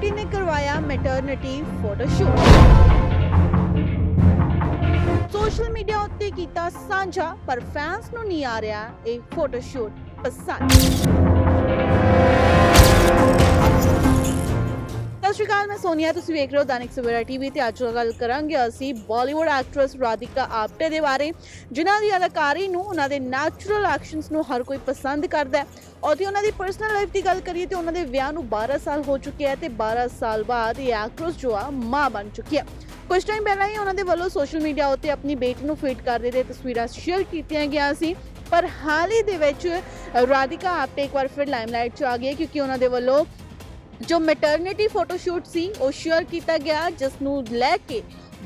ਆਪਟੀ ਨੇ ਕਰਵਾਇਆ maternity photo shoot social media ਉੱਤੇ ਕੀਤਾ ਸਾਂਝਾ, ਪਰ ਫੈਨਸ ਨੂੰ ਨਹੀਂ ਆ ਰਿਹਾ ਇਹ ਫੋਟੋ ਸ਼ੂਟ ਪਸੰਦ। ਸਤਿ ਮੈਂ ਸੋਨੀਆ, ਤੁਸੀਂ ਵੇਖ ਰਹੇ ਹੋ ਦੈਨਿਕ ਸਵੇਰਾ ਟੀਵੀ ਤੇ ਅੱਜ ਗੱਲ ਕਰਾਂਗੇ ਅਸੀਂ ਬਾਲੀਵੁੱਡ ਐਕਟਰੈਸ ਰਾਧਿਕਾ ਆਪਟੇ ਦੇ ਬਾਰੇ, ਜਿਨ੍ਹਾਂ ਦੀ ਅਦਾਕਾਰੀ ਨੂੰ ਉਹਨਾਂ ਦੇ ਨੈਚੁਰਲ ਐਕਸ਼ਨਸ ਨੂੰ ਹਰ ਕੋਈ ਪਸੰਦ ਕਰਦਾ ਹੈ। ਔਰ ਉਹਨਾਂ ਦੀ ਪਰਸਨਲ ਲਾਈਫ ਦੀ ਗੱਲ ਕਰੀਏ ਤੇ ਉਹਨਾਂ ਦੇ ਵਿਆਹ ਨੂੰ 12 ਸਾਲ ਹੋ ਚੁੱਕੇ ਹੈ ਤੇ 12 ਸਾਲ ਬਾਅਦ ਇਹ ਐਕਟਰੈਸ ਜੋ ਆ ਮਾਂ ਬਣ ਚੁੱਕੀ ਹੈ ਕੁਝ ਟਾਈਮ ਪਹਿਲਾਂ ਹੀ ਉਹਨਾਂ ਦੇ ਵੱਲੋਂ ਸੋਸ਼ਲ ਮੀਡੀਆ ਉੱਤੇ ਆਪਣੀ ਬੇਟੀ ਨੂੰ ਫੀਡ ਕਰਦੇ ਦੇ ਤਸਵੀਰਾਂ ਸ਼ੇਅਰ ਕੀਤੀਆਂ ਗਿਆ ਸੀ। ਪਰ ਹਾਲ ਹੀ ਦੇ ਵਿੱਚ ਰਾਧਿਕਾ ਆਪਟੇ ਇੱਕ ਵਾਰ ਫਿਰ ਲਾਈਮਲਾਈਟ 'ਚ ਆ ਗਈ ਕਿਉਂਕਿ ਉਹਨਾਂ ਦੇ ਵੱਲੋਂ ਜੋ ਮੈਟਰਨਿਟੀ ਫੋਟੋਸ਼ੂਟ ਸੀ, ਉਹ ਸ਼ੇਅਰ ਕੀਤਾ ਗਿਆ ਜਿਸ ਨੂੰ ਲੈ ਕੇ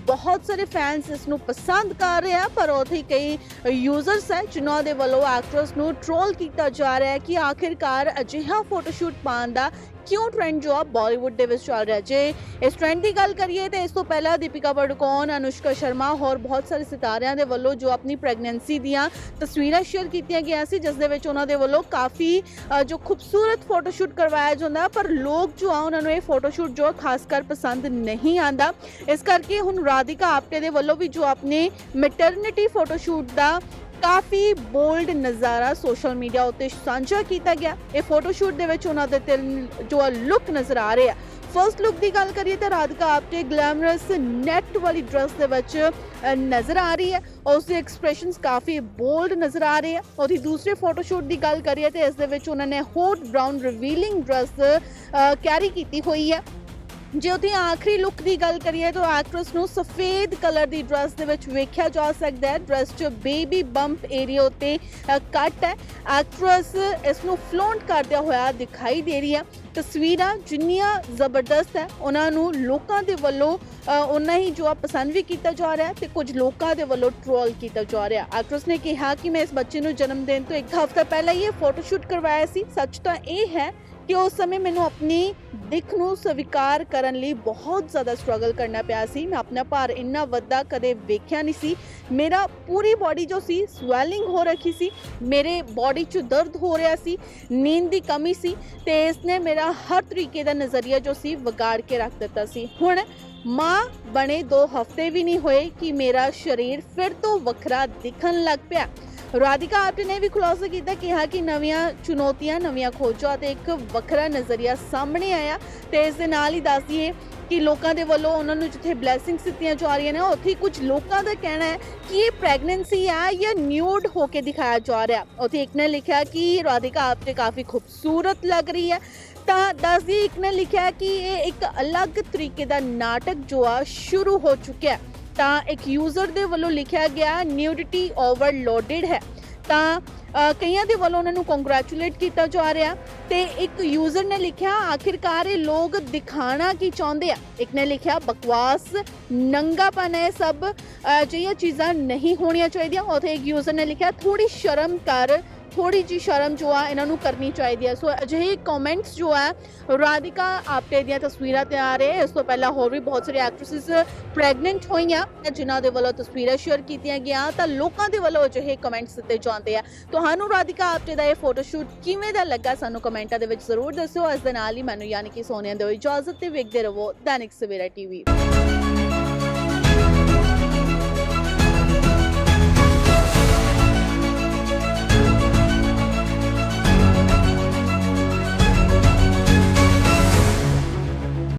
ਬਹੁਤ ਸਾਰੇ ਫੈਨਸ ਇਸ ਨੂੰ ਪਸੰਦ ਕਰ ਰਹੇ ਆ, ਪਰ ਉੱਥੇ ਕਈ ਯੂਜ਼ਰਸ ਹੈ ਜਿਨ੍ਹਾਂ ਦੇ ਵੱਲੋਂ ਐਕਟਰਸ ਨੂੰ ਟ੍ਰੋਲ ਕੀਤਾ ਜਾ ਰਿਹਾ ਹੈ ਕਿ ਆਖਿਰਕਾਰ ਅਜਿਹਾ ਫੋਟੋਸ਼ੂਟ ਪਾਉਣ ਦਾ ਕਿਉਂ ਟ੍ਰੈਂਡ ਜੋ ਆ ਬਾਲੀਵੁੱਡ ਦੇ ਵਿੱਚ ਚੱਲ ਰਿਹਾ? ਜੇ ਇਸ ਟ੍ਰੈਂਡ ਦੀ ਗੱਲ ਕਰੀਏ ਤੇ ਇਸ ਤੋਂ ਪਹਿਲਾਂ ਦੀਪਿਕਾ ਪਾਡੂਕੋਨ ਅਨੁਸ਼ਕਾ ਸ਼ਰਮਾ ਹੋਰ ਬਹੁਤ ਸਾਰੇ ਸਿਤਾਰਿਆਂ ਦੇ ਵੱਲੋਂ ਜੋ ਆਪਣੀ ਪ੍ਰੈਗਨੈਂਸੀ ਦੀਆਂ ਤਸਵੀਰਾਂ ਸ਼ੇਅਰ ਕੀਤੀਆਂ ਗਈਆਂ ਸੀ, ਜਿਸ ਦੇ ਵਿੱਚ ਉਹਨਾਂ ਦੇ ਵੱਲੋਂ ਕਾਫੀ ਜੋ ਖੂਬਸੂਰਤ ਫੋਟੋਸ਼ੂਟ ਕਰਵਾਇਆ ਜਾਂਦਾ, ਪਰ ਲੋਕ ਜੋ ਆ ਉਹਨਾਂ ਨੂੰ ਇਹ ਫੋਟੋਸ਼ੂਟ ਜੋ ਆ ਖਾਸ ਕਰ ਪਸੰਦ ਨਹੀਂ ਆਂਦਾ ਇਸ ਕਰਕੇ ਹੁਣ ਰਾਧਿਕਾ ਆਪਟੇ ਦੇ ਵੱਲੋਂ ਵੀ ਜੋ ਆਪਣੇ ਮੈਟਰਨਿਟੀ ਫੋਟੋਸ਼ੂਟ ਦਾ ਕਾਫੀ ਬੋਲਡ ਨਜ਼ਾਰਾ ਸੋਸ਼ਲ ਮੀਡੀਆ ਉੱਤੇ ਸਾਂਝਾ ਕੀਤਾ ਗਿਆ। ਇਹ ਫੋਟੋਸ਼ੂਟ ਦੇ ਵਿੱਚ ਉਹਨਾਂ ਦੇ ਤਿੰਨ ਜੋ ਲੁੱਕ ਨਜ਼ਰ ਆ ਰਹੇ ਆ। ਫਰਸਟ ਲੁੱਕ ਦੀ ਗੱਲ ਕਰੀਏ ਤਾਂ ਰਾਧਿਕਾ ਆਪਟੇ ਗਲੈਮਰਸ ਨੈਟ ਵਾਲੀ ਡਰੈਸ ਦੇ ਵਿੱਚ ਨਜ਼ਰ ਆ ਰਹੀ ਹੈ। ਔਰ ਉਸ ਦੇ ਐਕਸਪ੍ਰੈਸ਼ਨਸ ਕਾਫੀ ਬੋਲਡ ਨਜ਼ਰ ਆ ਰਹੇ ਆ। ਉਹਦੀ ਦੂਸਰੇ ਫੋਟੋਸ਼ੂਟ ਦੀ ਗੱਲ ਕਰੀਏ ਤੇ ਇਸ ਦੇ ਵਿੱਚ ਉਹਨਾਂ ਨੇ hot brown revealing dress carry ਕੀਤੀ ਹੋਈ ਹੈ। ਜੇ ਉਹਦੀ ਆਖਰੀ ਲੁੱਕ ਦੀ ਗੱਲ ਕਰੀਏ ਤਾਂ ਐਕਟਰਸ ਨੂੰ ਸਫੇਦ ਕਲਰ ਦੀ ਡਰੈਸ ਦੇ ਵਿੱਚ ਵੇਖਿਆ ਜਾ ਸਕਦਾ ਹੈ। ਡਰੈਸ 'ਚ ਬੇਬੀ ਬੰਪ ਏਰੀਆ ਉੱਤੇ ਕੱਟ ਹੈ। ਐਕਟਰਸ ਇਸ ਨੂੰ ਫਲੋਂਟ ਕਰਦਿਆ ਹੋਇਆ ਦਿਖਾਈ ਦੇ ਰਹੀ ਹੈ। ਤਸਵੀਰਾਂ ਜਿੰਨੀਆਂ ਜ਼ਬਰਦਸਤ ਹੈ ਉਹਨਾਂ ਨੂੰ ਲੋਕਾਂ ਦੇ ਵੱਲੋਂ ਅ, ਹੀ ਜੋ ਆ ਪਸੰਦ ਵੀ ਕੀਤਾ ਜਾ ਰਿਹਾ ਹੈ ਤੇ ਕੁਝ ਲੋਕਾਂ ਦੇ ਵੱਲੋਂ ਟ੍ਰੋਲ ਕੀਤਾ ਜਾ ਰਿਹਾ ਐਕਟਰਸ ਨੇ ਕਿਹਾ ਕਿ ਮੈਂ ਇਸ ਬੱਚੇ ਨੂੰ ਜਨਮ ਦੇਣ ਤੋਂ ਇੱਕ ਹਫ਼ਤਾ ਪਹਿਲਾਂ ਹੀ ਇਹ ਫੋਟੋਸ਼ੂਟ ਕਰਵਾਇਆ ਸੀ। ਸੱਚ ਤਾਂ ਇਹ ਹੈ ਕਿ ਉਸ ਸਮੇਂ ਮੈਨੂੰ ਆਪਣੀ ਦਿੱਖ ਨੂੰ ਸਵੀਕਾਰ ਕਰਨ ਲਈ ਬਹੁਤ ਜ਼ਿਆਦਾ ਸਟਰਗਲ ਕਰਨਾ ਪਿਆ ਸੀ। ਮੈਂ ਆਪਣਾ ਭਾਰ ਇੰਨਾ ਵੱਡਾ ਕਦੇ ਵੇਖਿਆ ਨਹੀਂ ਸੀ। ਮੇਰਾ ਪੂਰੀ ਬਾਡੀ ਜੋ ਸੀ ਸਵੈਲਿੰਗ ਹੋ ਰੱਖੀ ਸੀ। ਮੇਰੇ ਬਾਡੀ 'ਚ ਦਰਦ ਹੋ ਰਿਹਾ ਸੀ, ਨੀਂਦ ਦੀ ਕਮੀ ਸੀ ਤੇ ਇਸਨੇ ਮੇਰਾ ਹਰ ਤਰੀਕੇ ਦਾ ਨਜ਼ਰੀਆ ਜੋ ਸੀ, ਵਿਗਾੜ ਕੇ ਰੱਖ ਦਿੱਤਾ ਸੀ। ਹੁਣ ਮਾਂ ਬਣੇ 2 ਹਫ਼ਤੇ ਵੀ ਨਹੀਂ ਹੋਏ ਕਿ ਮੇਰਾ ਸਰੀਰ ਫਿਰ ਤੋਂ ਵੱਖਰਾ ਦਿਖਣ ਲੱਗ ਪਿਆ। ਰਾਧਿਕਾ ਆਪਟੇ ਨੇ ਵੀ ਖੁਲਾਸਾ ਕੀਤਾ, ਕਿਹਾ ਕਿ ਨਵੀਆਂ ਚੁਣੌਤੀਆਂ, ਨਵੀਆਂ ਖੋਜਾਂ ਤੇ ਇੱਕ ਵੱਖਰਾ ਨਜ਼ਰੀਆ ਸਾਹਮਣੇ ਆਇਆ ਤੇ ਇਸ ਦੇ ਨਾਲ ਹੀ ਦੱਸ ਦਈਏ ਕਿ ਲੋਕਾਂ ਦੇ ਵੱਲੋਂ ਉਹਨਾਂ ਨੂੰ ਜਿੱਥੇ ਬਲੇਸਿੰਗਸ ਦਿੱਤੀਆਂ ਜਾ ਰਹੀਆਂ ਨੇ, ਉੱਥੇ ਹੀ ਕੁਝ ਲੋਕਾਂ ਦਾ ਕਹਿਣਾ ਹੈ ਕਿ ਇਹ ਪ੍ਰੈਗਨੈਂਸੀ ਆ ਜਾਂ ਨਿਊਡ ਹੋ ਕੇ ਦਿਖਾਇਆ ਜਾ ਰਿਹਾ। ਉੱਥੇ ਇੱਕ ਨੇ ਲਿਖਿਆ ਕਿ ਰਾਧਿਕਾ ਆਪਟੇ ਕਾਫੀ ਖੂਬਸੂਰਤ ਲੱਗ ਰਹੀ ਹੈ। ਤਾਂ ਦੱਸਦੀ ਇੱਕ ਨੇ ਲਿਖਿਆ ਕਿ ਇਹ ਇੱਕ ਅਲੱਗ ਤਰੀਕੇ ਦਾ ਨਾਟਕ ਜੋ ਆ ਸ਼ੁਰੂ ਹੋ ਚੁੱਕਿਆ ਹੈ। ਤਾਂ ਇੱਕ ਯੂਜ਼ਰ ਦੇ ਵੱਲੋਂ ਲਿਖਿਆ ਗਿਆ ਨਿਊਡਿਟੀ ਓਵਰਲੋਡਡ ਹੈ। ਤਾਂ ਕਈਆਂ ਦੇ ਵੱਲੋਂ ਉਹਨਾਂ ਨੂੰ ਕੰਗ੍ਰੈਚੁਲੇਟ ਕੀਤਾ ਜਾ ਰਿਹਾ ਤੇ ਇੱਕ ਯੂਜ਼ਰ ਨੇ ਲਿਖਿਆ, ਆਖਿਰਕਾਰ ਇਹ ਲੋਕ ਦਿਖਾਣਾ ਕੀ ਚਾਹੁੰਦੇ ਆ? ਇੱਕ ਨੇ ਲਿਖਿਆ, ਬਕਵਾਸ ਨੰਗਾਪਨ ਹੈ ਸਭ ਅਜਿਹੀਆਂ ਚੀਜ਼ਾਂ ਨਹੀਂ ਹੋਣੀਆਂ ਚਾਹੀਦੀਆਂ। ਉਥੇ ਇੱਕ ਯੂਜ਼ਰ ਨੇ ਲਿਖਿਆ ਥੋੜੀ ਸ਼ਰਮ ਕਰ ਥੋੜੀ ਜੀ ਸ਼ਰਮ ਜੋ ਆ ਇਹਨਾਂ ਨੂੰ ਕਰਨੀ ਚਾਹੀਦੀ ਹੈ ਸੋ ਅਜਿਹੇ ਕਮੈਂਟਸ ਜੋ ਹੈ ਰਾਧਿਕਾ ਆਪਟੇ ਦੀਆਂ ਤਸਵੀਰਾਂ ਤੇ ਆ ਰਹੇ ਇਸ ਤੋਂ ਪਹਿਲਾਂ ਹੋਰ ਵੀ ਬਹੁਤ ਸਾਰੇ ਐਕਟ੍ਰੈਸਸ ਪ੍ਰੈਗਨੈਂਟ ਹੋਈਆਂ, ਜਿਨ੍ਹਾਂ ਦੇ ਵੱਲੋਂ ਤਸਵੀਰਾਂ ਸ਼ੇਅਰ ਕੀਤੀਆਂ ਗਿਆ ਤਾਂ ਲੋਕਾਂ ਦੇ ਵੱਲੋਂ ਅਜਿਹੇ ਕਮੈਂਟਸ ਦਿੱਤੇ ਜਾਂਦੇ ਆ। ਤੁਹਾਨੂੰ ਰਾਧਿਕਾ ਆਪਟੇ ਦਾ ਇਹ ਫੋਟੋਸ਼ੂਟ ਕਿਵੇਂ ਦਾ ਲੱਗਾ, ਸਾਨੂੰ ਕਮੈਂਟਾਂ ਦੇ ਵਿੱਚ ਜ਼ਰੂਰ ਦੱਸਿਓ। ਇਸ ਦੇ ਨਾਲ ਹੀ ਮੈਨੂੰ ਯਾਨੀ ਕਿ ਸੋਨੀਆ ਦਿਓ ਇਜਾਜ਼ਤ ਤੇ ਵੇਖਦੇ ਰਹੋ ਦੈਨਿਕ ਸਵੇਰਾ ਟੀਵੀ